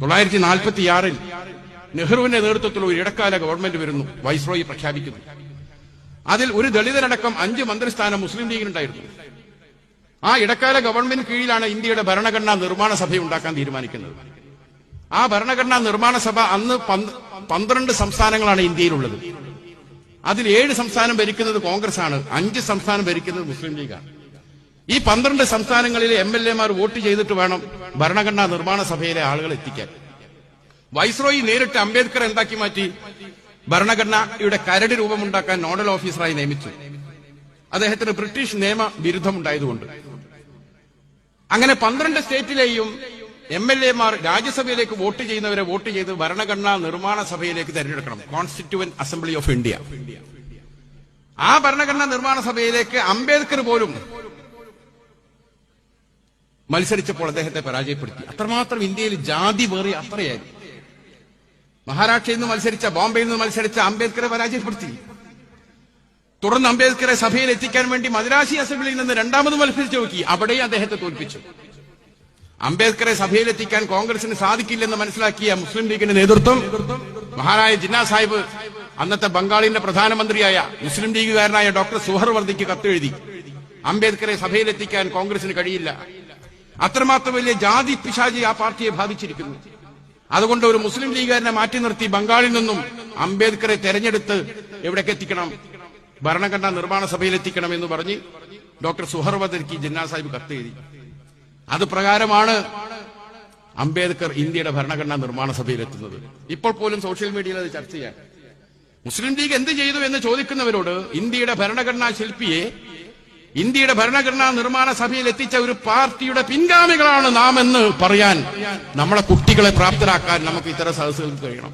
തൊള്ളായിരത്തി നാൽപ്പത്തിയാറിൽ നെഹ്റുവിന്റെ നേതൃത്വത്തിൽ ഒരു ഇടക്കാല ഗവൺമെന്റ് വരുന്നു. വൈസ്രോയി പ്രഖ്യാപിക്കുന്നു. അതിൽ ഒരു ദളിതരടക്കം അഞ്ച് മന്ത്രിസ്ഥാനം മുസ്ലിം ലീഗിനുണ്ടായിരുന്നു. ആ ഇടക്കാല ഗവൺമെന്റ് കീഴിലാണ് ഇന്ത്യയുടെ ഭരണഘടനാ നിർമ്മാണ സഭ ഉണ്ടാക്കാൻ തീരുമാനിക്കുന്നത്. ആ ഭരണഘടനാ നിർമ്മാണ സഭ അന്ന് പന്ത് പന്ത്രണ്ട് സംസ്ഥാനങ്ങളാണ് ഇന്ത്യയിലുള്ളത്. അതിൽ ഏഴ് സംസ്ഥാനം ഭരിക്കുന്നത് കോൺഗ്രസ് ആണ് അഞ്ച് സംസ്ഥാനം ഭരിക്കുന്നത് മുസ്ലിം ലീഗാണ്. ഈ പന്ത്രണ്ട് സംസ്ഥാനങ്ങളിലെ എം എൽ എമാർ വോട്ട് ചെയ്തിട്ട് വേണം ഭരണഘടനാ നിർമ്മാണ സഭയിലെ ആളുകൾ എത്തിക്കാൻ. വൈസ്രോയി നേരിട്ട് അംബേദ്കർ എന്താക്കി മാറ്റി? ഭരണഘടനയുടെ കരട് രൂപമുണ്ടാക്കാൻ നോഡൽ ഓഫീസറായി നിയമിച്ചു. അദ്ദേഹത്തിന് ബ്രിട്ടീഷ് നിയമ ബിരുദമുണ്ടായതുകൊണ്ട്. അങ്ങനെ പന്ത്രണ്ട് സ്റ്റേറ്റിലെയും എം എൽ എമാർ രാജ്യസഭയിലേക്ക് വോട്ട് ചെയ്യുന്നവരെ വോട്ട് ചെയ്ത് ഭരണഘടനാ നിർമ്മാണ സഭയിലേക്ക് തെരഞ്ഞെടുക്കണം. Constituent assembly of India. ആ ഭരണഘടനാ നിർമ്മാണ സഭയിലേക്ക് അംബേദ്കർ പോലും മത്സരിച്ചപ്പോൾ അദ്ദേഹത്തെ പരാജയപ്പെടുത്തി. അത്രമാത്രം ഇന്ത്യയിൽ ജാതി വേറി അത്രയായിരുന്നു മഹാരാഷ്ട്രയിൽ നിന്ന് മത്സരിച്ച ബോംബെയിൽ നിന്ന് മത്സരിച്ച അംബേദ്കറെ പരാജയപ്പെടുത്തി. തുടർന്ന് അംബേദ്കറെ സഭയിൽ എത്തിക്കാൻ വേണ്ടി മദ്രാസി അസംബ്ലിയിൽ നിന്ന് രണ്ടാമത് മത്സരിച്ചു നോക്കി. അവിടെയും അദ്ദേഹത്തെ തോൽപ്പിച്ചു. അംബേദ്കറെ സഭയിൽ എത്തിക്കാൻ കോൺഗ്രസിന് സാധിക്കില്ലെന്ന് മനസ്സിലാക്കിയ മുസ്ലിം ലീഗിന്റെ നേതൃത്വം മഹാനായ ജിന്നാ സാഹിബ് അന്നത്തെ ബംഗാളിന്റെ പ്രധാനമന്ത്രിയായ മുസ്ലിം ലീഗുകാരനായ ഡോക്ടർ സുഹർ വർദ്ധിക്ക് കത്തെഴുതി. അംബേദ്കറെ സഭയിലെത്തിക്കാൻ കോൺഗ്രസിന് കഴിയില്ല. അത്രമാത്രം വലിയ ജാതി പിശാചി ആ പാർട്ടിയെ ബാധിച്ചിരിക്കുന്നു അതുകൊണ്ട് ഒരു മുസ്ലിം ലീഗുകാരനെ മാറ്റി നിർത്തി ബംഗാളിൽ നിന്നും അംബേദ്കറെ തെരഞ്ഞെടുത്ത് എവിടേക്ക് എത്തിക്കണം? ഭരണഘടനാ നിർമ്മാണ സഭയിൽ എത്തിക്കണം എന്ന് പറഞ്ഞ് ഡോക്ടർ സുഹർവദർക്ക് ജിന്നാ സാഹിബ് കത്ത് എഴുതി. അത് പ്രകാരമാണ് അംബേദ്കർ ഇന്ത്യയുടെ ഭരണഘടനാ നിർമ്മാണ സഭയിൽ എത്തുന്നത്. ഇപ്പോൾ പോലും സോഷ്യൽ മീഡിയയിൽ അത് ചർച്ച ചെയ്യാൻ. മുസ്ലിം ലീഗ് എന്ത് ചെയ്തു എന്ന് ചോദിക്കുന്നവരോട് ഇന്ത്യയുടെ ഭരണഘടനാ ശില്പിയെ ഇന്ത്യയുടെ ഭരണഘടനാ നിർമ്മാണ സഭയിൽ എത്തിച്ച ഒരു പാർട്ടിയുടെ പിൻഗാമികളാണ് നാം എന്ന് പറയാൻ നമ്മളെ കുട്ടികളെ പ്രാപ്തരാക്കാൻ നമുക്ക് ഇത്തരം സദസ്സുകൾക്ക് കഴിയണം.